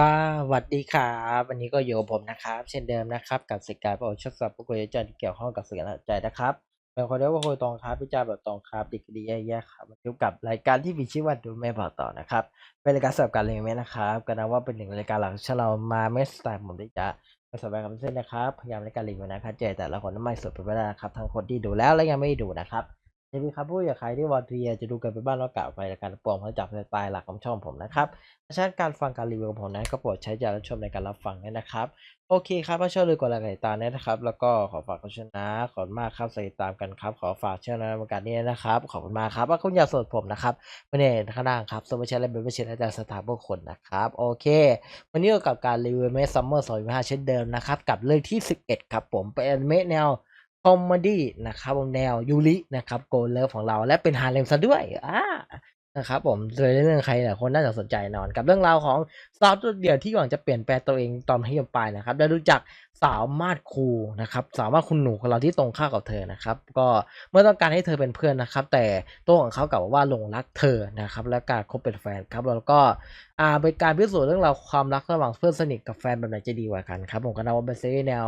สวัสดีครับวันนี้ก็อยู่กับผมนะครับ เช่นเดิมนะครับกับสิการประวัติศาสตร์ผู้คุยอาจารย์ที่เกี่ยวข้องกับสื่อการใจนะครับเป็นคนเรียกว่าคุยตรงครับพิจารณ์แบบตรงครับดีกดีแย่ๆครับมาอยู่กับรายการที่มีชื่อว่าดูไม่บอกต่อนะครับเป็นรายการสำหรับการเรียนไหมนะครับก็นับว่าเป็นหนึ่งรายการหลักที่เรามาไม่สไตล์ผมที่จะมาสบายกับเส้นนะครับพยายามในการเรียนนะครับเจแต่ละคนไม่สุดไปไม่ได้นะครับทั้งคนที่ดูแล้วและยังไม่ดูนะครับ จะมีคำพูดอยางใครที่วอร์เทียจะดูกันไปบ้านแล้วกล่าวไปในการปลอมเขาจับสไตล์หลักของช่องผมนะครับดังนั้นการฟังการรีวิวของผมนั้นก็โปรดใช้ใจรับชมในการรับฟังด้วยนะครับ โอเคครับถ้าชอบเลยกดไลค์ติดตามด้นะครับ แล้วก็ขอฝากคุณชนะขอบคุณมากครับติดตามกันครับ ขอฝากช่องในการนี้นะครับ ขอบคุณมากครับว่าคุณอยากสดผมนะครับไม่ได้ข้างล่างครับสมัชและเป็นไม่ใช่อาจารย์สถาบุคคลนะครับโอเค วันนี้ก็กับการรีวิวเมสซัมเมอร์2025เช่นเดิมนะครับกับเรื่องที่ 11 ครับผมเป็นเมะแนว อมเมดี้นะครับผมแนวยูรินะครับโกลเลิฟของเราและเป็นฮาเลมซะด้วยอ่านะครับผมโดยเรื่องใครหลายคนน่าจะสนใจนอน กับเรื่องราวของสาวตัวเดียวที่หวังจะเปลี่ยนแปลงตัวเองตอนให้ยมปลายนะครับได้รู้จัก สามาดครูนะครับ สามาดคุณหนูของเราที่ตรงข้ากับเธอนะครับ ก็เมื่อต้องการให้เธอเป็นเพื่อนนะครับ แต่ตัวของเขากลับว่าหลงรักเธอนะครับ และการคบเป็นแฟนครับแล้วก็อ่าเป็นการพิสูจน์เรื่องราวความรักระหว่างเพื่อนสนิทกับแฟนแบบไหนจะดีกว่ากันครับผมก็นับว่าเป็นซีรีส์แนว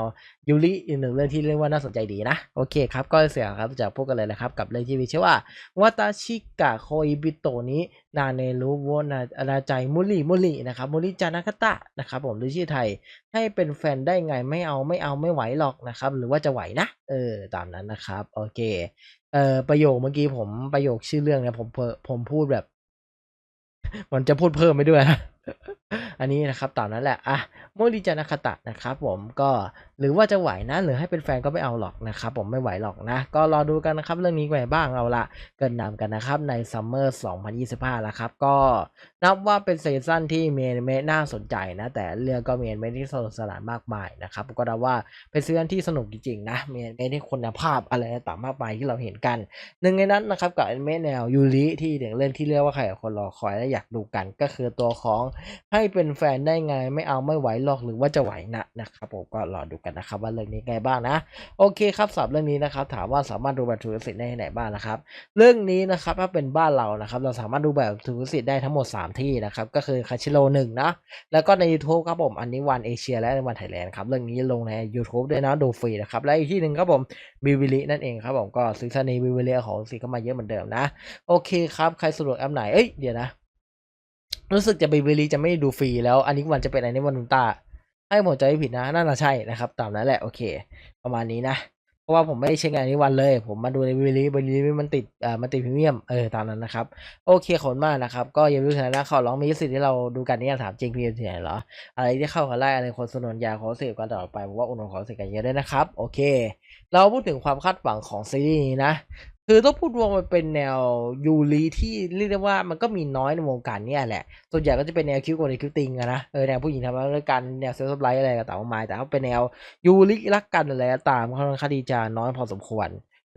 ยูริอีกหนึ่งเรื่องที่เรียกว่าน่าสนใจดีนะโอเคครับก็เสียครับจะพูดกันเลยนะครับกับเรื่องที่มีชื่อว่าวาตาชิกะโคอิบิโตะนี้นาเนรุโวนาอาณาใจมุริมุรินะครับมุริจานาคตะนะครับผมหรือชื่อไทยให้เป็นแฟนได้ไงไม่เอาไม่เอาไม่ไหวหรอกนะครับ หรือว่าจะไหวนะ เออตามนั้นนะครับ โอเคเอ่อประโยคเมื่อกี้ผมประโยคชื่อเรื่องเนี่ยผมผมพูดแบบ มันจะพูดเพิ่มไปด้วยนะอันนี้นะครับตามนั้นแหละอะโมริจานาคตะนะครับ ผมก็ หรือว่าจะไหวนะ หรือให้เป็นแฟนก็ไม่เอาหรอกนะครับ ผมไม่ไหวหรอกนะ ก็รอดูกันนะครับ เรื่องนี้แหวบ้างเอาละเกินนำกันนะครับในซัมเมอร์2025แล้วครับ ก็นับว่าเป็นซีซั่นที่เมนเมน่าสนใจนะ แต่เรื่องก็เมนเมที่สนุกสนานมากมายนะครับ ก็นับว่าเป็นซีซั่นที่สนุกจริงๆนะเมนเมที่คุณภาพอะไรต่างมากมายที่เราเห็นกันหนึ่งในนั้นนะครับกับเมะแนวยูริที่เด็กเล่นที่เรียกว่าใครคนรอคอยและอยากดูกัน ก็คือตัวของให้เป็นแฟนได้ไงไม่เอาไม่ไหวหรอกหรือว่าจะไหวนะนะครับผมก็รอดูกันนะครับว่าเรื่องนี้ไงบ้างนะ โอเคครับสำหรับเรื่องนี้นะครับ ถามว่าสามารถดูแบบทูสิทธิ์ได้ที่ไหนบ้างนะครับ เรื่องนี้นะครับถ้าเป็นบ้านเรานะครับ เราสามารถดูแบบทูสิทธิ์ได้ทั้งหมด 3 ที่นะครับ ก็คือคาชิโร่หนึ่งนะแล้วก็ใน YouTube ครับผมอันนี้วันเอเชียและวันไทยแลนด์ครับเรื่องนี้ลงใน YouTube ด้วยนะดูฟรีนะครับและอีกที่หนึ่งครับผมบิวิลินั่นเองครับผมก็ซีซันนี้บิวิลิของสีเข้ามาเยอะเหมือนเดิมนะ โอเคครับใครสะดวกแอปไหนเอ้ยเดี๋ยวนะรู้สึกจะบิวิลิจะไม่ดูฟรีแล้วอันนี้วันจะเป็นอันนี้วันนุนตา ให้ผมใจไม่ผิดนะน่าจะใช่นะครับ ตามนั้นแหละโอเค ประมาณนี้นะ เพราะว่าผมไม่ได้เช็คงานนี้วันเลย ผมมาดูในวิลีวิลีมันติดอ่ามันติดพรีเมียมเออตามนั้นนะครับ โอเคขอบคุณมากนะครับ ก็อย่าลืมนะขอร้องมีสิทธิ์ที่เราดูกันนี่ถามจริงพี่ที่ไหนเหรอ อะไรที่เข้ากันไล่อะไรคนสนนยาขอเสียกันต่อไปผมว่าอุณหขอเสียกันเยอะด้วยนะครับ โอเค เราพูดถึงความคาดหวังของซีรีส์นี้นะ คือต้องพูดว่ามันเป็นแนวยูริที่เรียกได้ว่ามันก็มีน้อยในวงการเนี่ยแหละ ส่วนใหญ่ก็จะเป็นแนวคิวกับแนวคิวติงอะนะเออแนวผู้หญิงทำอะไรด้วกันแนวเซลล์ไลท์อะไรก็ต่างมาแต่ถ้าเป็นแนวยูริรักกันอะไรตามค่อนข้างที่จะน้อยพอสมควร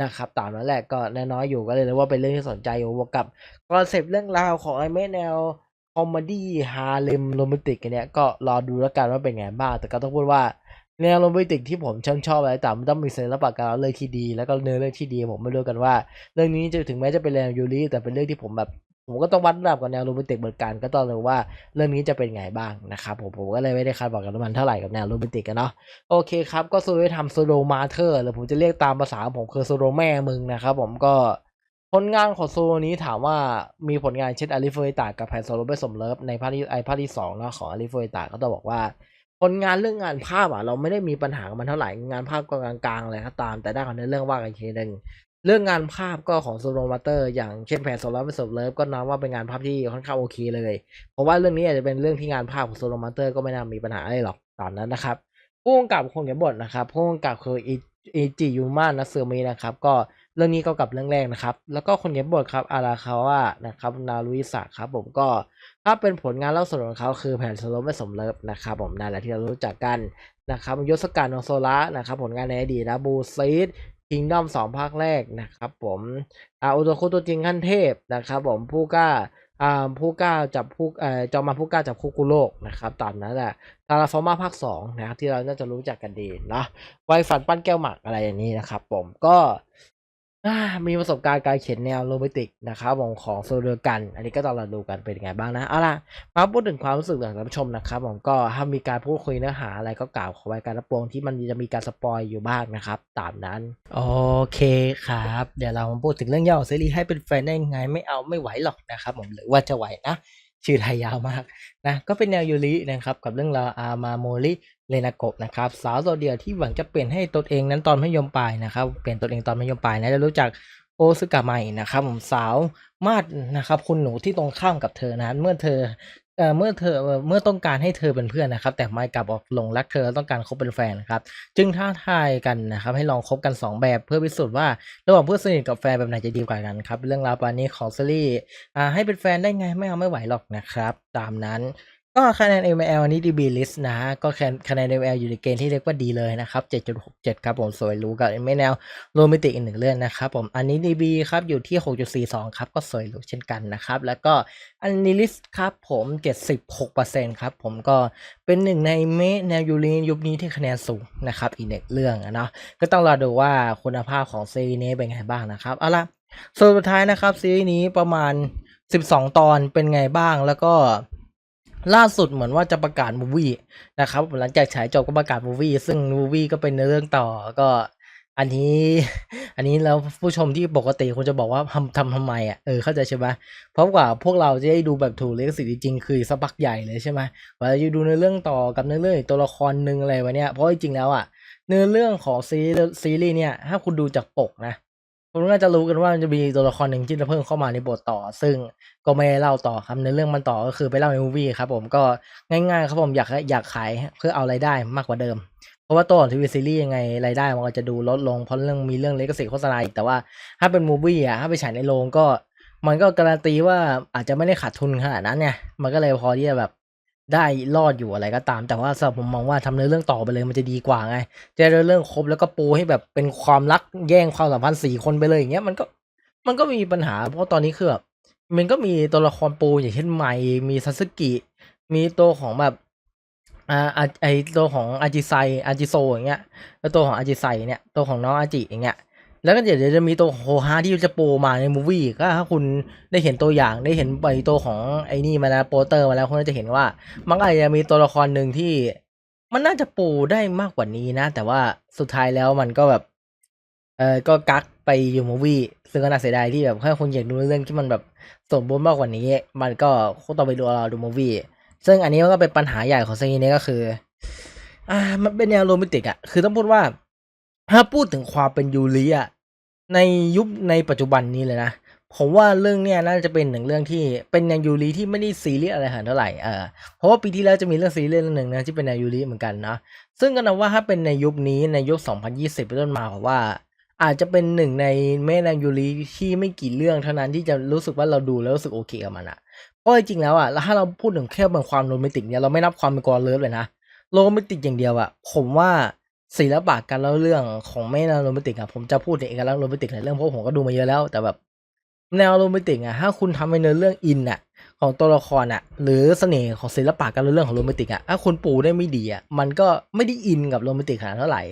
นะครับตามนั้นแหละก็แน่น้อยอยู่ก็เลยเรียกว่าเป็นเรื่องที่สนใจอยู่บวกกับคอนเซปต์เรื่องราวของไอเมะแนวคอมเมดี้ฮาเลมโรแมนติกอันเนี้ยก็รอดูแล้วกันว่าเป็นไงบ้างแต่ก็ต้องพูดว่า แนวโรแมนติกที่ผมชื่นชอบอะไรต่างมันต้องมีศิลปะการเล่าเรื่องที่ดี แล้วก็เนื้อเรื่องที่ดีผมไม่รู้กันว่า เรื่องนี้จะถึงแม้จะเป็นแนวยูริแต่เป็นเรื่องที่ผมแบบผมก็ต้องวัดระดับกับแนวโรแมนติกเหมือนกันก็ต้องรู้ว่าเรื่องนี้จะเป็นไงบ้างนะครับผมผมก็เลยไม่ได้คาดหวังกับมันเท่าไหร่กับแนวโรแมนติกกันเนาะโอเคครับก็ซูโรทำโซโลมาเธอร์หรือผมจะเรียกตามภาษาผมคือโซโลแม่มึงนะครับผมก็ผลงานของโซโลนี้ถามว่ามีผลงานเช่นอาริเฟอร์ตากับแพนโซโลเบสมเลิฟในภาคที่ไอภาคที่สองเนาะของอาริเฟอร์ตาก็ต้องบอกว่า ผลงานเรื่องงานภาพอะเราไม่ได้มีปัญหากับมันเท่าไหร่งานภาพก็กลางๆอะไรก็ตาม แต่ด้านของเนื้อเรื่องว่ากันทีหนึ่งเรื่องงานภาพก็ของโซโลมาเตอร์อย่างเช่นแผนโซลาร์เป็นสเลิฟก็นับว่าเป็นงานภาพที่ค่อนข้างโอเคเลย เพราะว่าเรื่องนี้อาจจะเป็นเรื่องที่งานภาพของโซโลมาเตอร์ก็ไม่น่ามีปัญหาอะไรหรอกตอนนั้นนะครับผู้กำกับคนเขียนบทนะครับผู้กำกับคืออิ เอจิยูมานะเซอร์มีนะครับก็เรื่องนี้ก็กับเรื่องแรกนะครับ แล้วก็คนเขียนบทครับอาราคาวะนะครับนารุอิสะครับผมก็ถ้าเป็นผลงานเล่าส่วนของเขาคือแผ่นสโลไม่สมเลิฟนะครับผมนั่นแหละที่เรารู้จักกันนะครับยศการโนโซละนะครับผลงานในอดีตนะบูซีดคิงดอมสองภาคแรกนะครับผมอาอุโตคุตัวจริงขั้นเทพนะครับผมผู้กล้า อ่าผู้กล้าจับผู้เอ่อจอมมาผู้กล้าจับคู่กุโลกนะครับตามนั้นแหละตาราฟอร์มาภาคสองนะครับที่เราน่าจะรู้จักกันดีนะไวฝันปั้นแก้วหมักอะไรอย่างนี้นะครับผมก็ มีประสบการณ์การเขียนแนวโรแมนติกนะครับผมของโซเดอร์กัน อันนี้ก็ต้องเราดูกันเป็นยังไงบ้างนะเอาล่ะมาพูดถึงความรู้สึกของท่านผู้ชมนะครับผมก็ถ้ามีการพูดคุยเนื้อหาอะไรก็กล่าวขอไว้การรับรองที่มันจะมีการสปอยอยู่บ้างนะครับ ตามนั้น โอเคครับ เดี๋ยวเรามาพูดถึงเรื่องย่อซีรีส์ให้เป็นแฟนได้ยังไงไม่เอาไม่ไหวหรอกนะครับผมหรือว่าจะไหวนะ ชื่อไทยยาวมากนะก็เป็นแนวยูรินะครับกับเรื่องราวอามาโมริเลนาโกะนะครับสาวตัวเดียวที่หวังจะเปลี่ยนให้ตนเองนั้นตอนมัธยมปลายนะครับเปลี่ยนตนเองตอนมัธยมปลายนะจะรู้จักโอซึกะไมนะครับผมสาวมาดนะครับคุณหนูที่ตรงข้ามกับเธอนะเมื่อเธอ เอ่อเมื่อเธอเมื่อต้องการให้เธอเป็นเพื่อนนะครับ แต่ไม่กลับออกหลงรักเธอต้องการคบเป็นแฟนนะครับ จึงท้าทายกันนะครับ ให้ลองคบกัน 2 แบบเพื่อพิสูจน์ว่าระหว่างเพื่อนสนิทกับแฟนแบบไหนจะดีกว่ากันครับ เรื่องราวปานนี้ของซีรีส์อ่าให้เป็นแฟนได้ไงไม่เอาไม่ไหวหรอกนะครับ ตามนั้น ก็คะแนน ML อันนี้ DB list นะ ก็คะแนน ML อยู่ในเกณฑ์ที่เรียกว่าดีเลยนะครับ 7.67 ครับผมสวยรู้กับไม่แนวโรมนติอีกหนึ่งเรื่องนะครับผม อันนี้ DB ครับอยู่ที่ 6.42 ครับ ก็สวยรู้เช่นกันนะครับ แล้วก็อันนี้ list ครับผม 76%ครับผมก็เป็นหนึ่งในเมแนวยูรียุคนี้ที่คะแนนสูงนะครับ อีกหนึ่งเรื่องนะก็ต้องรอดูว่าคุณภาพของซีรีส์นี้เป็นไงบ้างนะครับเอาละส่วนสุดท้ายนะครับซีรีส์นี้ประมาณ 12 ตอนเป็นไงบ้างแล้วก็ ล่าสุดเหมือนว่าจะประกาศมูวี่นะครับหลังจากฉายจบก็ประกาศมูวี่ซึ่งมูวี่ก็เป็นเรื่องต่อก็ อันนี้อันนี้แล้วผู้ชมที่ปกติคุณจะบอกว่าทำทำทำไมอะเออเข้าใจใช่ไหมเพราะกว่าพวกเราจะได้ดูแบบถูกลิขสิทธิ์จริงคือสักพักใหญ่เลยใช่ไหมว่าจะดูในเรื่องต่อกับในอเรื่องตัวละครหนึ่งอะไรวะเนี่ยเพราะจริงแล้วอะเนื้อเรื่องของซีรีส์ซีรีส์เนี่ยถ้าคุณดูจากปกนะ คุณน่าจะรู้กันว่ามันจะมีตัวละครหนึ่งที่จะเพิ่มเข้ามาในบทต่อ ซึ่งก็ไม่ได้เล่าต่อครับในเรื่องมันต่อก็คือไปเล่าในมูวี่ครับผมก็ง่ายๆครับผมอยากอยากขายเพื่อเอารายได้มากกว่าเดิม เพราะว่าตัวของทีวีซีรีส์ยังไงรายได้มันก็จะดูลดลงเพราะเรื่องมีเรื่องเลกสิโฆษณาอีกแต่ว่าถ้าเป็นมูวี่อะถ้าไปฉายในโรงก็ มันก็การันตีว่าอาจจะไม่ได้ขาดทุนขนาดนั้นเนี่ยมันก็เลยพอที่จะแบบ ได้รอดอยู่อะไรก็ตาม แต่ว่าสำหรับผมมองว่าทำเนื้อเรื่องต่อไปเลยมันจะดีกว่าไงจะเรื่องครบแล้วก็ปูให้แบบเป็นความรักแย่งความสัมพันธ์สี่คนไปเลยอย่างเงี้ยมันก็มันก็มีปัญหา เพราะตอนนี้คือแบบมันก็มีตัวละครปูอย่างเช่นไมมีซาสึกิ มีตัวของแบบอ่าไอตัวของอาจิไซอาจิโซอย่างเงี้ย แล้วตัวของอาจิไซเนี่ยตัวของน้องอาจิอย่างเงี้ย แล้วก็เดี๋ยวจะมีตัวโฮฮาที่จะโปูมาในมูวี่ก็ถ้าคุณได้เห็นตัวอย่างได้เห็นใบตัวของไอ้นี่มาแล้วโปสเตอร์มาแล้วคุณก็จะเห็นว่า มันก็อาจจะมีตัวละครหนึ่งที่ มันน่าจะปูได้มากกว่านี้นะ แต่ว่าสุดท้ายแล้วมันก็แบบ เออก็กักไปอยู่มูวี่ซึ่งก็น่าเสียดายที่แบบถ้าคนอยากดูเรื่องที่มันแบบสมบูรณ์มากกว่านี้ มันก็คงต้องไปดูเราดูมูวี่ซึ่งอันนี้มันก็เป็นปัญหาใหญ่ของซีรีส์นี้ก็คือ อ่า มันเป็นแนวโรแมนติกอะคือต้องพูดว่า ถ้าพูดถึงความเป็นยูริอะในยุคในปัจจุบันนี้เลยนะผมว่าเรื่องเนี้ยน่าจะเป็นหนึ่งเรื่องที่เป็นแนวยูริที่ไม่ได้ซีเรียสอะไรขนาดเท่าไหร่เออเพราะว่าปีที่แล้วจะมีเรื่องซีเรียสเรื่องหนึ่งนะที่เป็นแนวยูริเหมือนกันนะซึ่งก็นับว่าถ้าเป็นในยุคนี้ในยุค 2020เป็นต้นมาผมว่า อาจจะเป็นหนึ่งในแม่แนางยูริที่ไม่กี่เรื่องเท่านั้นที่จะรู้สึกว่าเราดูแล้วรู้สึกโอเคกับมันอะเพราะจริงๆแล้วอะแล้วถ้าเราพูดถึงแค่เป็นความโรแมนติกเนี่ยเราไม่นับความเป็นกอร์เลิฟเลยนะโรแมนติกอย่างเดียวอะผมว่า ศิลปะการเล่าเรื่องของแม่นาโรแมนติกอะผมจะพูดถึงเอกลักษณ์โรแมนติกในเรื่องเพราะผมก็ดูมาเยอะแล้ว แต่แบบแนวโรแมนติกอะถ้าคุณทำให้เนื้อเรื่องอินอะของตัวละครอะหรือเสน่ห์ของศิลปะการเล่าเรื่องของโรแมนติกอะถ้าคุณปูได้ไม่ดีอะมันก็ไม่ได้อินกับโรแมนติกขนาดเท่าไหร่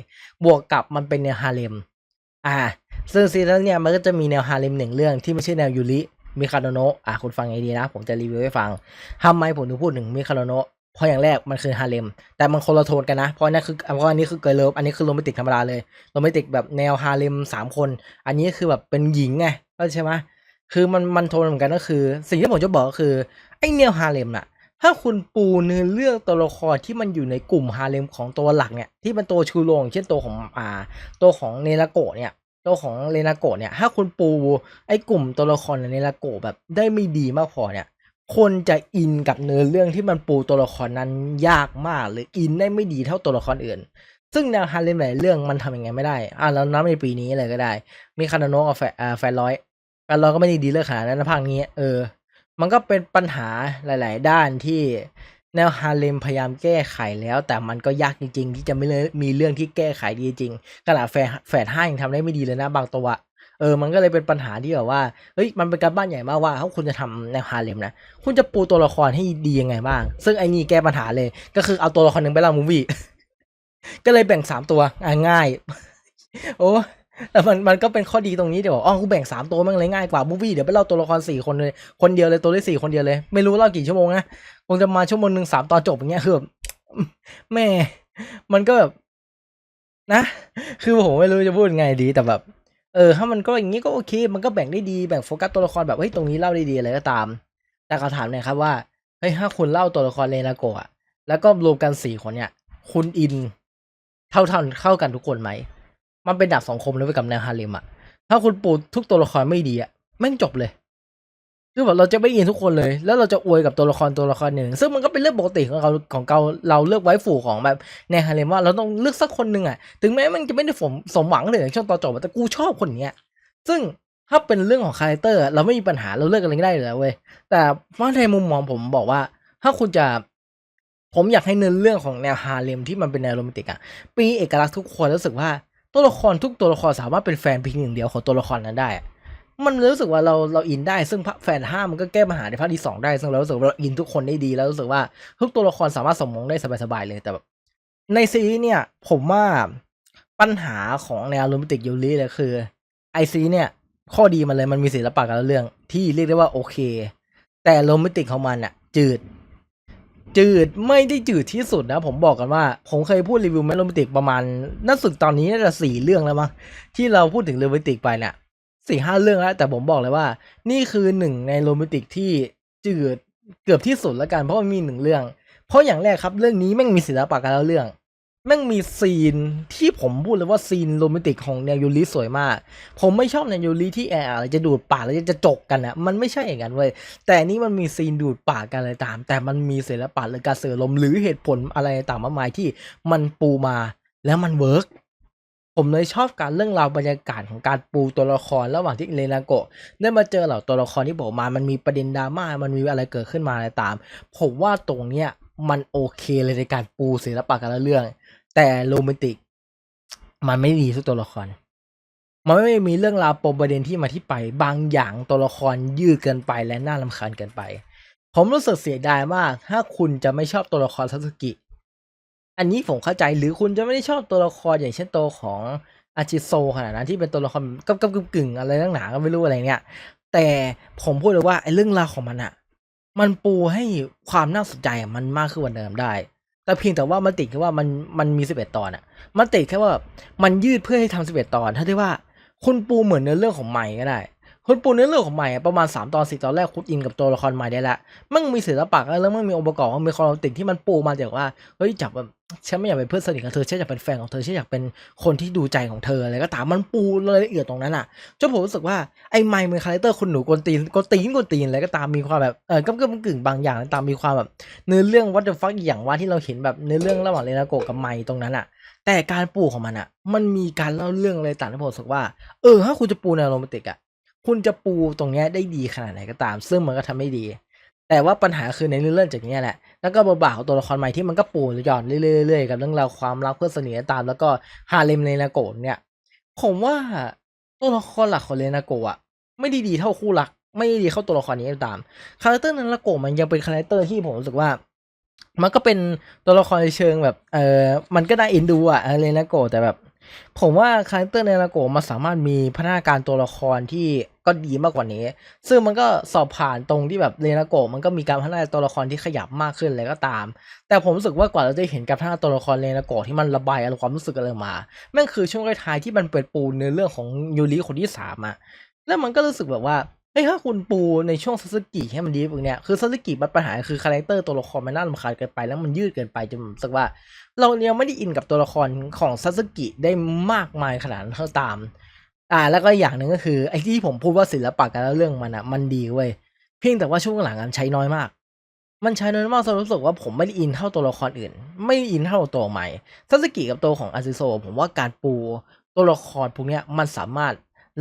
บวกกับมันเป็นแนวฮาเลมอ่าซึ่งซีรีส์เนี่ยมันก็จะมีแนวฮาเลมหนึ่งเรื่องที่ไม่ใช่แนวยูริมิคาโดโนะอะคุณฟังไงดีนะ ผมจะรีวิวให้ฟังทำไมผมถึงพูดถึงมิคาโดโนะ เพราะอย่างแรกมันคือฮาเลม แต่มันคนละโทนกันนะ เพราะอันนี่คือเพราะอันนี้คือเกิร์ลเลิฟอันนี้คือโรแมนติกธรรมดาเลยโรแมนติกแบบแนวฮาเลมสามคน อันนี้คือแบบเป็นหญิงไงก็ใช่ไหมคือมันมันโทนเหมือนกันก็คือ สิ่งที่ผมจะบอกก็คือไอ้แนวฮาเลมน่ะถ้าคุณปูเนื้อเรื่องตัวละครที่มันอยู่ในกลุ่มฮาเลมของตัวหลักเนี่ยที่เป็นตัวชูโรงเช่นตัวของอ่าตัวของเนราโกะเนี่ยตัวของเรนาโกะเนี่ยถ้าคุณปูไอ้กลุ่มตัวละครในเนราโกะแบบได้ไม่ดีมากพอเนี่ย คนจะอินกับเนื้อเรื่องที่มันปูตัวละครนั้นยากมาก หรืออินได้ไม่ดีเท่าตัวละครอื่น ซึ่งแนวฮาเลมหลายเรื่องมันทำยังไงไม่ได้ อะแล้วนับในปีนี้เลยก็ได้ มีคานาโนะกับแฟอ่าแฟนร้อยแฟนร้อยก็ไม่ได้ดีเลิศขนาดนั้นนะภาคนี้เออ มันก็เป็นปัญหาหลาย ๆ ด้านที่แนวฮาเลมพยายามแก้ไขแล้ว แต่มันก็ยากจริง ๆ ที่จะไม่เลยมีเรื่องที่แก้ไขดีจริงขนาดแฟนแฝดห้ายังทำได้ไม่ดีเลยนะบางตัว เออมันก็เลยเป็นปัญหาที่แบบว่าเฮ้ยมันเป็นการบ้านใหญ่มากว่าถ้าคุณจะทำแนฮาเลมนะคุณจะปูตัวละครให้ดียังไงบ้าง ซึ่งไอ้นี่แก้ปัญหาเลย ก็คือเอาตัวละครหนึ่งไปเล่ามูวี่ก็เลยแบ่งสามตัวอะง่าย โอ้แต่มันมันก็เป็นข้อดีตรงนี้เดี๋ยวอกอ๋อกูแบ่งสามตัวมันเลยง่ายกว่ามูวี่เดี๋ยวไปเล่าตัวละครสี่คนเลยคนเดียวเลยตัวเลขสี่คนเดียวเลย ไม่รู้เล่ากี่ชั่วโมงนะคงจะมาชั่วโมงหนึ่งสามตอนจบอย่างเงี้ยคือแบบแม่ มันก็แบบนะ คือผมไม่รู้จะพูดไงดีแต่แบบ เออถ้ามันก็อย่างนี้ก็โอเค มันก็แบ่งได้ดีแบ่งโฟกัสตัวละครแบบเฮ้ยตรงนี้เล่าได้ดีอะไรก็ตาม แต่เขาถามเนี่ยครับว่าเฮ้ยถ้าคุณเล่าตัวละครเลนาโกะอะแล้วก็รวมกันสี่คนเนี่ยคุณอินเท่าเท่าเข้ากันทุกคนไหม มันเป็นดาบสองคมเลยไปกับแนวฮาเลมอะถ้าคุณปูทุกตัวละครไม่ดีอะแม่งจบเลย คือแบบเราจะไม่อินทุกคนเลย แล้วเราจะอวยกับตัวละครตัวละครหนึ่งซึ่งมันก็เป็นเรื่องปกติของเราของเราเราเลือกไว้ฝูของแบบในฮาเลมว่าเราต้องเลือกสักคนหนึ่งอะถึงแม้มันจะไม่ได้สมสมหวังเลยในช่วงตอนจบแต่กูชอบคนเนี้ย ซึ่งถ้าเป็นเรื่องของคาแรคเตอร์เราไม่มีปัญหาเราเลือกกันได้อยู่แล้วเว้ยแต่ว่าในมุมมองผมบอกว่า ถ้าคุณจะผมอยากให้เนื้อเรื่องของแนวฮาเลมที่มันเป็นแนวโรแมนติกอะปีเอกลักษณ์ทุกคนรู้สึกว่าตัวละครทุกตัวละครสามารถเป็นแฟนเพียงหนึ่งเดียวของตัวละครนั้นได้ มันรู้สึกว่าเราเราอินได้ซึ่งแฟนห้ามันก็แก้ปัญหาในภาคที่สองได้ซึ่งเรารู้สึกว่าเราอินทุกคนได้ดีแล้วรู้สึกว่าทุกตัวละครสามารถสมมองได้สบายๆเลยแต่แบบในซีรีส์เนี่ย ผมว่าปัญหาของแนวโรแมนติกยูริเลยคือไอซีเนี่ย ข้อดีมันเลยมันมีศิลปะการเรื่อง ที่เรียกได้ว่าโอเค แต่โรแมนติกของมันอะจืด จืดไม่ได้จืดที่สุดนะ ผมบอกกันว่า ผมเคยพูดรีวิวแมโรแมนติกประมาณน่าสึกตอนนี้น่าจะสี่เรื่องแล้วมั้งที่เราพูดถึงโรแมนติกไปเนี่ย สี่ห้าเรื่องแล้ว แต่ผมบอกเลยว่า นี่คือหนึ่งในโรแมนติกที่จืดเกือบที่สุดแล้วกัน เพราะมันมีหนึ่งเรื่อง เพราะอย่างแรกครับเรื่องนี้แม่งมีศิลปะการเล่าเรื่องแม่งมีซีนที่ผมพูดเลยว่าซีนโรแมนติกของแนวยูริสวยมาก ผมไม่ชอบแนวยูริที่แอร์อะไรจะดูดปากแล้วจะจกกันอะมันไม่ใช่อย่างนั้นเว้ยแต่นี่มันมีซีนดูดปากกันอะไรตาม แต่มันมีศิลปะหรือการเสือลมหรือเหตุผลอะไรต่างมากมายที่มันปูมาแล้วมันเวิร์ก ผมเลยชอบการเรื่องราวบรรยากาศของการปูตัวละครระหว่างที่เลนาโกะได้มาเจอเหล่าตัวละครที่บอกมา มันมีประเด็นดราม่า มันมีอะไรเกิดขึ้นมาอะไรตาม ผมว่าตรงเนี้ยมันโอเคเลยในการปูศิลปะการเล่าเรื่อง แต่โรแมนติก มันไม่ดีทุกตัวละคร มันไม่มีเรื่องราวปมประเด็นที่มาที่ไป บางอย่างตัวละครยืดเกินไปและน่ารำคาญเกินไป ผมรู้สึกเสียดายมาก ถ้าคุณจะไม่ชอบตัวละครซาสึกิ อันนี้ผมเข้าใจหรือคุณจะไม่ได้ชอบตัวละครอย่างเช่นตัวของอาจิโซขนาดนั้นที่เป็นตัวละครกับกับกึ่งอะไรต่างหนาก็ไม่รู้อะไรเงี้ยแต่ผมพูดเลยว่าไอ้เรื่องราวของมันอะมันปูให้ความน่าสนใจอะมันมากขึ้นกว่าเดิมได้แต่เพียงแต่ว่ามันติดแค่ว่ามันมันมีสิบเอ็ดตอนอะมันติดแค่ว่ามันยืดเพื่อให้ทำสิบเอ็ดตอนถ้าที่ว่าคุณปูเหมือนเนื้อเรื่องของใหม่ก็ได้ คุณปูเนื้อเรื่องของใหม่ประมาณสามตอนสี่ตอนแรกคุณอินกับตัวละครใหม่ได้ละมันมีศิลปะแล้วมันมีองค์ประกอบมันมีความโรแมนติกที่มันปูมาจากว่าเฮ้ยจับแบบฉันไม่อยากเป็นเพื่อนสนิทกับเธอฉันอยากเป็นแฟนของเธอฉันอยากเป็นคนที่ดูใจของเธออะไรก็ตามมันปูรายละเอียดตรงนั้นอะจนผมรู้สึกว่าไอ้ไมค์เป็นคาแรคเตอร์คนหนูกวนตีนกวนตีนกวนตีนอะไรก็ตามมีความแบบเออกำกำกึ่งบางอย่างตามมีความแบบเนื้อเรื่องวัตถุฟักอย่างว่าที่เราเห็นแบบเนื้อเรื่องระหว่างเลนาโกกับไมค์ตรงนั้นอะแต่การปูของมันอะ มันมีการเล่าเรื่องอะไรต่างที่ผมรู้สึกว่า เออถ้าคุณจะปูแนวโรแมนติกอะ คุณจะปูตรงเนี้ยได้ดีขนาดไหนก็ตาม ซึ่งมันก็ทำไม่ดี แต่ว่าปัญหาคือในเรื่องจากนี้แหละ แล้วก็บทบาทของตัวละครใหม่ที่มันก็ปูหย่อนเรื่อยๆกับเรื่องราวความรักเพื่อนสนิทตาม แล้วก็ฮาเลมเลนาโกะเนี่ย ผมว่าตัวละครหลักของเลนาโกะอะไม่ได้ดีเท่าคู่รัก ไม่ได้ดีเท่าตัวละครนี้ตามคาแรคเตอร์นานาโกะมันยังเป็นคาแรคเตอร์ที่ผมรู้สึกว่ามันก็เป็นตัวละครเชิงแบบ เออมันก็น่าเอ็นดูอะเลนาโกะแต่แบบ ผมว่าคาแรคเตอร์ในนาโกมันสามารถมีพัฒนาการตัวละครที่ก็ดีมากกว่านี้ ซึ่งมันก็สอบผ่านตรงที่แบบเรนาโกมันก็มีการพัฒนาตัวละครที่ขยับมากขึ้นเลยก็ตาม แต่ผมรู้สึกว่ากว่าเราจะเห็นการพัฒนาตัวละครเรนาโกที่มันระบายอารมณ์ความรู้สึกอะไรมาแม่งคือช่วงท้ายที่มันเปิดปูนในเรื่องของยูริคนที่สามอะแล้วมันก็รู้สึกแบบว่า เฮ้ยถ้าคุณปูในช่วงซาสึกิให้มันดีแบบเนี้ยคือซาสึกิมันปัญหาคือคาแรคเตอร์ตัวละครมันน่ารำคาญเกินไปแล้วมันยืดเกินไปจนสึกว่า เรายังไม่ได้อินกับตัวละครของซาสึกิได้มากมายขนาดนั้นก็ตาม อ่า แล้วก็อย่างหนึ่งก็คือไอ้ที่ผมพูดว่าศิลปะการเล่าเรื่องมันอะมันดีเว้ยเพียงแต่ว่าช่วงหลังมันใช้น้อยมาก มันใช้น้อยมากจนรู้สึกว่าผมไม่ได้อินเท่าตัวละครอื่น ไม่อินเท่าตัวใหม่ซาสึกิกับตัวของอาซิโซผมว่าการปูตัวละครพวกเนี้ยมันสามารถ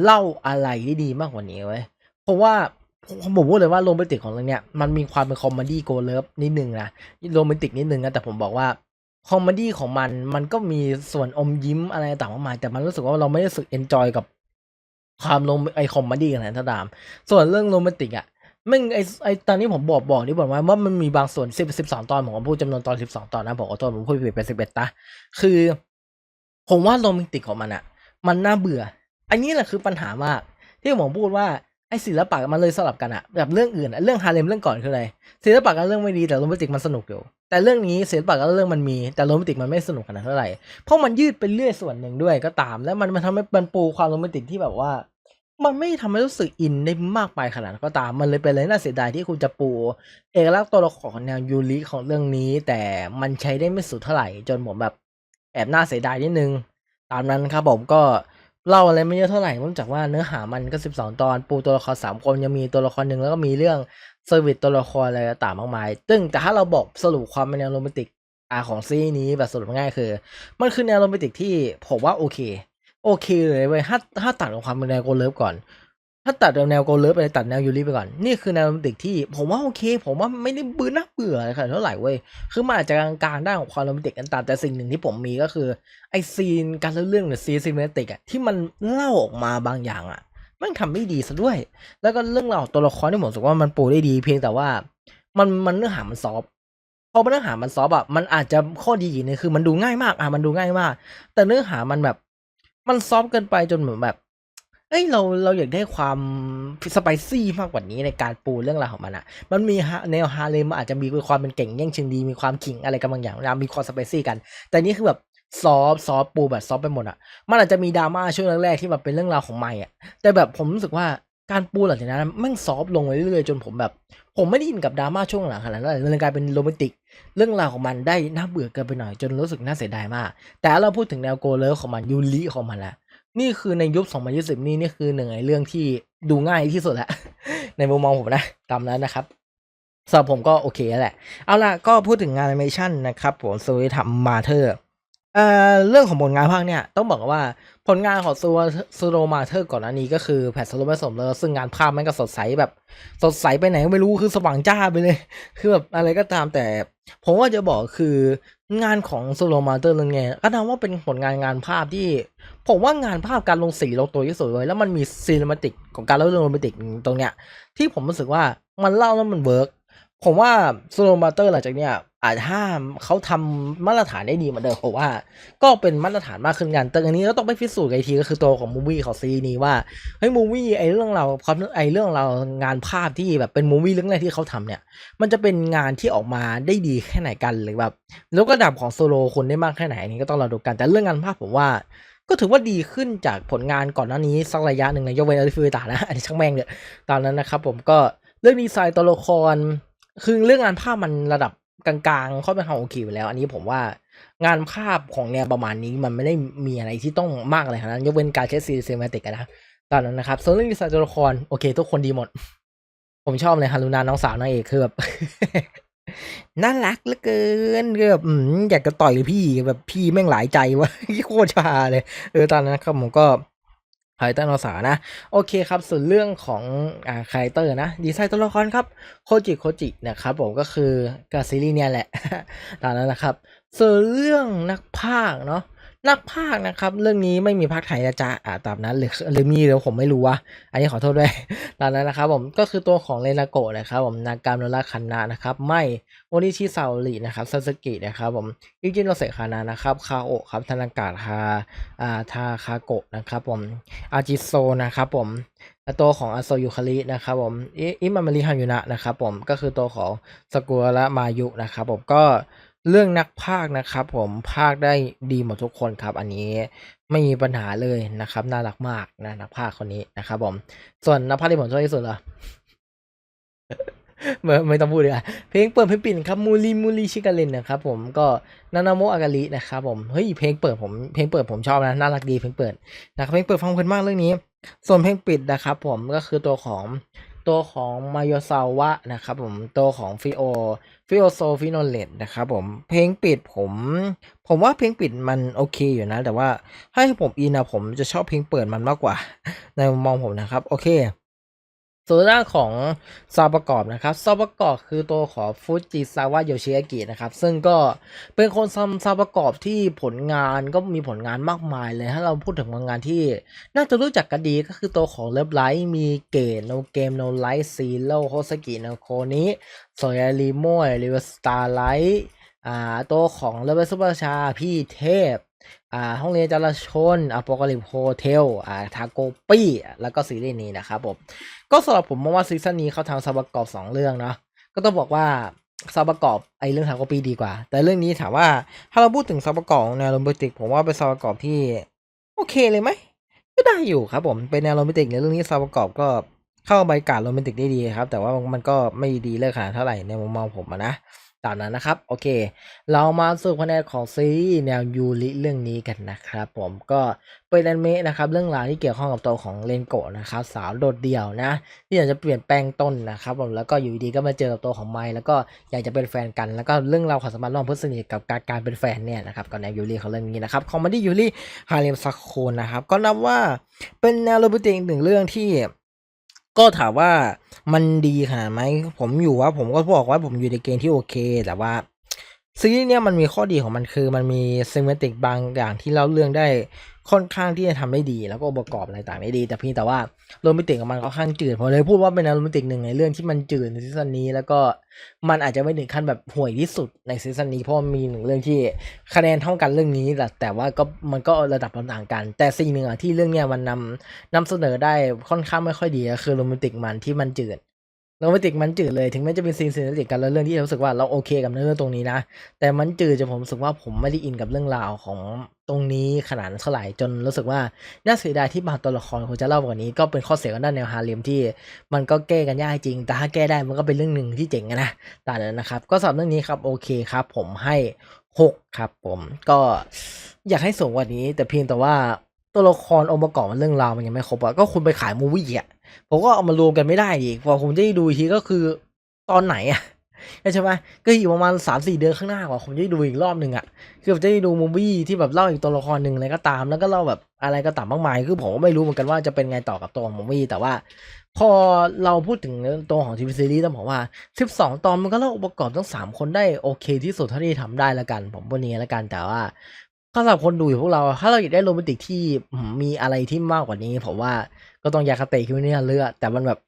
เล่าอะไรได้ดีมากกว่านี้เว้ย เพราะว่าผมผมพูดเลยว่าโรแมนติกของเรื่องเนี้ยมันมีความเป็นคอมเมดี้โกเลิฟนิดนึงนะโรแมนติกนิดนึงนะแต่ผมบอกว่าคอมเมดี้ของมันมันก็มีส่วนอมยิ้มอะไรต่างๆมากมายแต่มันรู้สึกว่าเราไม่ได้รู้สึกเอนจอยกับความโรมไอคอมเมดี้ขนาดนั้นตาม ส่วนเรื่องโรแมนติกอะม่งไอไอตอนนี้ผมบอกบอกนี่บอกว่าว่ามันมีบางส่วนสิบสิบสองตอนผมพูดจำนวนตอนสิบสองตอนนะผมขอโทษผมพูดผิดไปสิบเอ็ดนะคือ ผมว่าโรแมนติกของมันอะมันน่าเบื่อ อันนี้แหละคือปัญหามาก ที่ผมพูดว่า ไอศิลปะมันเลยสลับกันอะแบบเรื่องอื่นอะเรื่องฮาเลมเรื่องก่อนคืออะไรศิลปะก็เรื่องไม่ดีแต่โรแมนติกมันสนุกอยู่ แต่เรื่องนี้ศิลปะก็เรื่องมันมีแต่โรแมนติกมันไม่สนุกขนาดเท่าไหร่เพราะมันยืดไปเรื่อยส่วนหนึ่งด้วยก็ตาม แล้วมันมันทำให้มันปูความโรแมนติกที่แบบว่า มันไม่ทำให้รู้สึกอินได้มากไปขนาดก็ตามมันเลยเป็นอะไรน่าเสียดายที่คุณจะปู เอกลักษณ์ตัวละครแนวยูริของเรื่องนี้ แต่มันใช้ได้ไม่สุดเท่าไหร่ จนผมแบบแอบน่าเสียดายนิดนึงตามนั้นครับผมก็ เล่าอะไรไม่เยอะเท่าไหร่เนื่องจากว่าเนื้อหามันก็สิบสองตอน ปูตัวละครสามคนยังมีตัวละครหนึ่งแล้วก็มีเรื่องเซอร์วิสตัวละครอะไรต่างมากมาย ซึ่งแต่ถ้าเราบอกสรุปความเป็นแนวโรแมนติกอาของซีนี้แบบสรุปง่ายๆคือ มันคือแนวโรแมนติกที่ผมว่าโอเค โอเคเลยเว้ยถ้าถ้าตัดของความเป็นแนวโกเลิฟก่อน ถ้าตัดแนวโกเลิฟไปตัดแนวยูริไปก่อน นี่คือแนวโรแมนติกที่ผมว่าโอเค ผมว่าไม่ได้เบื่อน่าเบื่ออะไรขนาดเท่าไหร่เว้ย คือมันอาจจะกลางๆได้ของความโรแมนติกกันตามแต่สิ่งหนึ่งที่ผมมีก็คือไอซีนการเล่าเรื่องหรือซีนซีเมติกอะที่มันเล่าออกมาบางอย่างอะมันทำไม่ดีซะด้วย แล้วก็เรื่องราวตัวละครที่ผมรู้สึกว่ามันปูได้ดี เพียงแต่ว่ามันมันเนื้อหามันซอฟพอเนื้อหามันซอฟอะมันอาจจะข้อดีอย่างหนึงคือมันดูง่ายมากอะมันดูง่ายมาก แต่เนื้อหามันแบบ มันซอฟเกินไปจนเหมือนแบบ เอ้ยเราเราอยากได้ความสไปซี่มากกว่านี้ในการปูเรื่องราวของมันอะมันมีฮะแนวฮาเลมมันอาจจะมีความเป็นเก่งแย่งชิงดีมีความขิงอะไรกันบางอย่างนะมีความสไปซี่กัน แต่นี่คือแบบซอฟซอฟปูแบบซอฟไปหมดอะมันอาจจะมีดราม่าช่วงแรกๆที่แบบเป็นเรื่องราวของไม่อะแต่แบบผมรู้สึกว่าการปูหลังจากนั้นแม่งซอฟลงเรื่อยๆจนผมแบบ ผมไม่ได้ยินกับดราม่าช่วงหลังขนาดนั้นเลยมันเลยกลายเป็นโรแมนติก เรื่องราวของมันได้น่าเบื่อเกินไปหน่อยจนรู้สึกน่าเสียดายมาก แต่เราพูดถึงแนวโกเลอร์ของมันยูริของมันแล้ว นี่คือในยุค 2020 นี่นี่คือหนึ่งในเรื่องที่ดูง่ายที่สุดแล้วในมุมมองผมนะ ตามนั้นนะครับสำหรับผมก็โอเคแหละ เอาล่ะก็พูดถึงงานแอนิเมชันนะครับผมสวิทำมาเธอร์เอ่อเรื่องของผลงานภาคเนี่ยต้องบอกว่าผลงานของซูซูโรมาเธอร์ก่อนอันนี้ก็คือแพทสโลผสมเลยซึ่งงานภาพมันก็สดใสแบบ สดใสไปไหนก็ไม่รู้คือสว่างจ้าไปเลย คือแบบอะไรก็ตามแต่ ผมว่าจะบอกคืองานของโซโลมาเตอร์เรื่องเนี้ก็นับว่าเป็นผลงานงานภาพที่ ผมว่างานภาพการลงสีลงตัวที่สุดเลย แล้วมันมีซีนมาติกของการเล่าเรื่องโรแมนติกตรงเนี้ยที่ผมรู้สึกว่ามันเล่าแล้วมันเวิร์ก ผมว่าโซโลมาเตอร์หลังจากเนี้ยอาจจะห้ามเขาทำมาตรฐานได้ดีเหมือนเดิมผมว่า ก็เป็นมาตรฐานมากขึ้นกัน แต่อันนี้ก็ต้องไปพิสูจน์กันอีกทีก็คือตัวของมูวี่ของซีนี้ว่าเฮ้ยมูวี่ไอเรื่องเราความไอเรื่องเรางานภาพที่แบบเป็นมูวี่เรื่องแรกที่เขาทำเนี่ย มันจะเป็นงานที่ออกมาได้ดีแค่ไหนกันหรือแบบแล้วก็ดับของโซโลคนได้มากแค่ไหนนี้ก็ต้องรอดูกันแต่เรื่องงานภาพผมว่า ก็ถือว่าดีขึ้นจากผลงานก่อนหน้านี้สักระยะหนึ่งนะยกเว้นอลิฟิตานะอันนี้ช่างแม่งเลยตอนนั้นนะครับผมก็เรื่องดีไซน์ตัวละคร คือเรื่องงานภาพมันระดับกลางๆค่อนไปทางโอเคอยู่แล้ว อันนี้ผมว่างานภาพของแนวประมาณนี้มันไม่ได้มีอะไรที่ต้องมากอะไรขนาดนั้นยกเว้นการใช้ซีซีมาติกนะตอนนั้นนะครับส่วนเรื่องดีไซน์ตัวละครโอเค ทุกคนดีหมด ผมชอบเลยฮารุนาน้องสาวนางเอกคือแบบน่ารักเหลือเกินคือแบบอยากจะต่อยพี่แบบพี่แม่งหลายใจวะโคตรชาเลย เออตอนนั้นนะครับผมก็ คาแรคเตอร์นอสานะ โอเคครับ ส่วนเรื่องของอ่าคาแรคเตอร์นะ ดีไซน์ตัวละครครับ โคจิโคจินะครับผมก็คือกับซีรีส์เนี่ยแหละตามนั้นนะครับ ส่วนเรื่องนักพากย์เนาะ นักพากนะครับ เรื่องนี้ไม่มีภาคไทยนะจ๊ะอ่าตามนั้นหรือหรือมีเดี๋ยวผมไม่รู้วะอันนี้ขอโทษด้วยตามนั้นนะครับผมก็คือตัวของเรนาโกะนะครับผมนากามโนราคันนะนะครับไม่โอนิชิซาโอรินะครับซาสกินะครับผมยูจินโรเซคานะนะครับคาโอะครับธนากาทาอ่าทาคาโกะนะครับผมอาจิโซนะครับผมและตัวของอาโซยุคารินะครับผมอิอิมามาริฮายุนะนะครับผมก็คือตัวของสกุระมายุนะครับผมก็ เรื่องนักพากย์นะครับผมพากย์ได้ดีหมดทุกคนครับ อันนี้ไม่มีปัญหาเลยนะครับ น่ารักมากนะนักพากย์คนนี้นะครับผมส่วนนักพากย์ที่ผมชอบที่สุดเหรอไม่ไม่ต้องพูดเลยอะเพลงเปิดเพลงปิดครับมูลีมูลีชิกาเลนนะครับผมก็นานาโมอากาลินะครับผมเฮ้ยเพลงเปิดผมเพลงเปิดผมชอบนะน่ารักดีเพลงเปิดนะครับเพลงเปิดฟังเพลินมากเรื่องนี้ ส่วนเพลงปิดนะครับผมก็คือตัวของ ตัวของมายโซาวะนะครับผมตัวของฟิโอฟิโอโซฟิโนเลตนะครับผมเพลงปิดผม ผมว่าเพลงปิดมันโอเคอยู่นะ แต่ว่าให้ผมอินนะผมจะชอบเพลงเปิดมันมากกว่า ในมุมมองผมนะครับ โอเค ส่วนด้านของซาวประกอบนะครับซาวประกอบคือตัวของฟูจิซาวะโยชิอากินะครับ ซึ่งก็เป็นคนทำซาวประกอบที่ผลงานก็มีผลงานมากมายเลยถ้าเราพูดถึงผลงานที่ น่าจะรู้จักกันดีก็คือตัวของเลิฟไลท์มีเกตโนเกมโนไลท์ซีโร่โฮสกิโนโคนิโซยาริโมยริวสตาร์ไลท์อ่าตัวของเลิฟซูเปอร์ชาพี่เทพ อ่าห้องเรียนจราชนอ p o c a l y p โฮเทลอ่าทาโกปี้แล้วก็ซีรีส์นี้นะครับผม ก็สำหรับผมมองว่าซีซั่นนี้เขาทำซาวประกอบสองเรื่องเนาะก็ต้องบอกว่าซาวประกอบไอเรื่องทาโกปี้ดีกว่า แต่เรื่องนี้ถามว่าถ้าเราพูดถึงซาวประกอบแนวโรแมนติกผมว่าเป็นซาวประกอบที่โอเคเลยไหมก็ได้อยู่ครับผมเป็นแนวโรแมนติกในเรื่องนี้ซาวประกอบก็เข้าบรรยากาศโรแมนติกได้ดีครับ แต่ว่ามันก็ไม่ดีเลิกขนาดเท่าไหร่ในมุมมองผมนะ ตามนั้นนะครับ โอเค เรามาสู่คะแนนของซีรีส์แนวยูริเรื่องนี้กันนะครับ ผมก็เป็นอนิเมะนะครับเรื่องราวที่เกี่ยวข้องกับตัวของเลนโกะนะครับสาวโดดเดี่ยวนะที่อยากจะเปลี่ยนแปลงต้นนะครับผมแล้วก็อยู่ดีๆก็มาเจอกับตัวของไมแล้วก็อยากจะเป็นแฟนกัน แล้วก็เรื่องราวความสัมพันธ์ระหว่างเพื่อนสนิทกับการการเป็นแฟนเนี่ยนะครับกับแนวยูริเของเรื่องนี้นะครับคอมเมดี้ยูริฮาเลมซักโคนนะครับก็นับว่าเป็นแนวโรแมนติกหนึ่งเรื่องที่ ก็ถามว่ามันดีขนาดไหมผมอยู่ว่าผมก็บอกว่าผมอยู่ในเกณฑ์ที่โอเค แต่ว่าซีรีส์เนี่ยมันมีข้อดีของมันคือมันมีซีมติกบางอย่างที่เล่าเรื่องได้ ค่อนข้างที่จะทำได้ดี แล้วก็องค์ประกอบอะไรต่างได้ดี แต่เพียงแต่ว่าโรแมนติกของมันค่อนข้างจืดผมเลยพูดว่าเป็นโรแมนติกหนึ่งในเรื่องที่มันจืดในซีซั่นนี้ แล้วก็มันอาจจะไม่ถึงขั้นแบบห่วยที่สุดในซีซั่นนี้เพราะมีหนึ่งเรื่องที่คะแนนเท่ากันเรื่องนี้แหละแต่ว่าก็มันก็ระดับต่างกัน แต่สิ่งหนึ่งอะที่เรื่องเนี้ยมันนำนำเสนอได้ค่อนข้างไม่ค่อยดีก็คือโรแมนติกมันที่มันจืด โรแมนติกมันจืดเลยถึงแม้จะเป็นซีนซีนติกกันแล้วเรื่องที่เรารู้สึกว่าเราโอเคกับเรื่องตรงนี้นะ แต่มันจืดจนผมรู้สึกว่าผมไม่ได้อินกับเรื่องราวของตรงนี้ขนาดเท่าไหร่จนรู้สึกว่าน่าเสียดายที่บางตัวละครควรจะเล่ากว่านี้ก็เป็นข้อเสียกันด้านแนวฮาเลมที่มันก็แก้กันยากจริง แต่ถ้าแก้ได้มันก็เป็นเรื่องหนึ่งที่เจ๋งนะตามนั้นนะครับ ก็สำหรับเรื่องนี้ครับโอเคครับ ผมให้หกครับ ผมก็อยากให้สูงกว่านี้ แต่เพียงแต่ว่าตัวละครองค์ประกอบเรื่องราวมันยังไม่ครบอะก็คุณไปขายมูวี่อะ ผมก็เอามารวมกันไม่ได้อีกพอผมจะได้ดูอีกทีก็คือตอนไหนอะใช่ไหมก็อีกประมาณสามสี่เดือนข้างหน้ากว่าผมจะได้ดูอีกรอบหนึ่งอะคือผมจะได้ดูมูวี่ที่แบบเล่าอีกตัวละครหนึ่งอะไรก็ตาม แล้วก็เล่าแบบอะไรก็ตามมากมาย คือผมก็ไม่รู้เหมือนกันว่าจะเป็นไงต่อกับตัวของมูวี่แต่ว่า พอเราพูดถึงตัวของทีวีซีรีส์ต้องบอกว่า12ตอนมันก็เล่าองค์ประกอบทั้ง3คนได้โอเคที่สุดเท่าที่ทำได้ละกัน ผมพูดนี้ละกันแต่ว่า สำหรับคนดูอย่างพวกเรา ถ้าเราอยากได้โรแมนติกที่มีอะไรที่มากกว่านี้ผมว่าก็ต้องยาคาเตะคิวเนี่ยเลือกแต่มันแบบ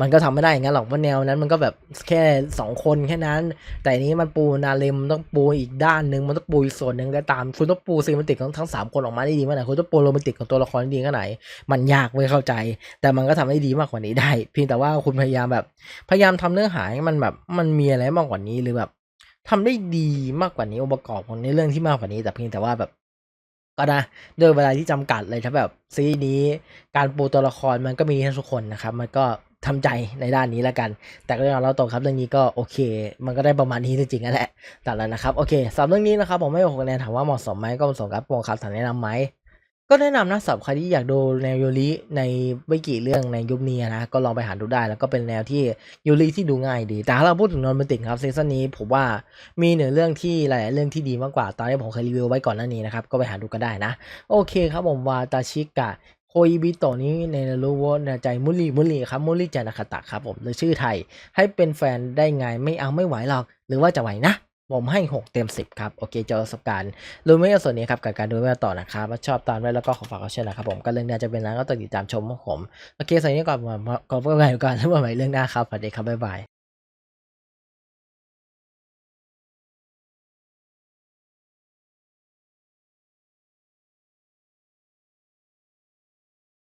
มันก็ทำไม่ได้อย่างนั้นหรอกเพราแนวนั้นมันก็แบบแค่สองคนแค่นั้น แต่นี้มันปูนาเลมต้องปูอีกด้านหนึ่งมันต้องปูอีกส่วนหนึ่งก็ตามคุณต้องปูซีมันติกของทั้งสามคนออกมาได้ดีมากไหนคุณต้องปูโรแมนติกของตัวละครได้ดีแค่ไหนมันยากเว้ยเข้าใจ แต่มันก็ทำได้ดีมากกว่านี้ได้ เพียงแต่ว่าคุณพยายามแบบ พยายามทำเนื้อหาให้มันแบบมันมีอะไรมากกว่านี้หรือแบบ ทำได้ดีมากกว่านี้องค์ประกอบของในเรื่องที่มากกว่านี้ แต่เพียงแต่ว่าแบบ ก็นะด้วยเวลาที่จำกัดเลยถ้าแบบซีรีส์นี้การปูตัวละครมันก็มีให้ทุกคนนะครับ มันก็ทำใจในด้านนี้แล้วกัน แต่ก็อย่างเราตรงครับเรื่องนี้ก็โอเค มันก็ได้ประมาณนี้จริงๆนั่นแหละแต่แล้วนะครับโอเคสำหรับเรื่องนี้นะครับผมไม่หกคะแนนถามว่าเหมาะสมไหมก็เหมาะสมครับผมครับถามแนะนำไหม ก็แนะนำนะสำหรับใครที่อยากดูแนวยูริในไม่กี่เรื่องในยุคนี้นะ ก็ลองไปหาดูได้แล้วก็เป็นแนวที่ยูริที่ดูง่ายดี แต่ถ้าเราพูดถึงนอนเมติกครับซีซั่นนี้ผมว่ามีหนึ่งเรื่องที่หลาย ๆ เรื่องที่ดีมากกว่า ตอนที่ผมเคยรีวิวไว้ก่อนหน้านี้นะครับ ก็ไปหาดูกันได้นะ โอเคครับผมวาตาชิกะโคอิบิโตะนี้ในรู้ว่าในใจมุลีมุลีครับมุลีจานาคาตะครับผมหรือชื่อไทย ให้เป็นแฟนได้ไงไม่เอาไม่ไหวหรอกหรือว่าจะไหวนะ ผมให้ 6 เต็ม 10 ครับ โอเคเจอประสบการณ์รู้ไม่เอาส่วนนี้ครับกับการดูไม่ต่อนะครับชอบตามด้วยแล้วก็ขอฝากเขาเช่นนะครับผมก็เรื่องหน้าจะเป็นนั้นก็ติดตามชมของผม โอเคส่วนนี้ก่อนมก่อนเพื่อนใหม่ก่อนแล้วมาใหม่เรื่องหน้าครับสวัสดีครับบ๊ายบาย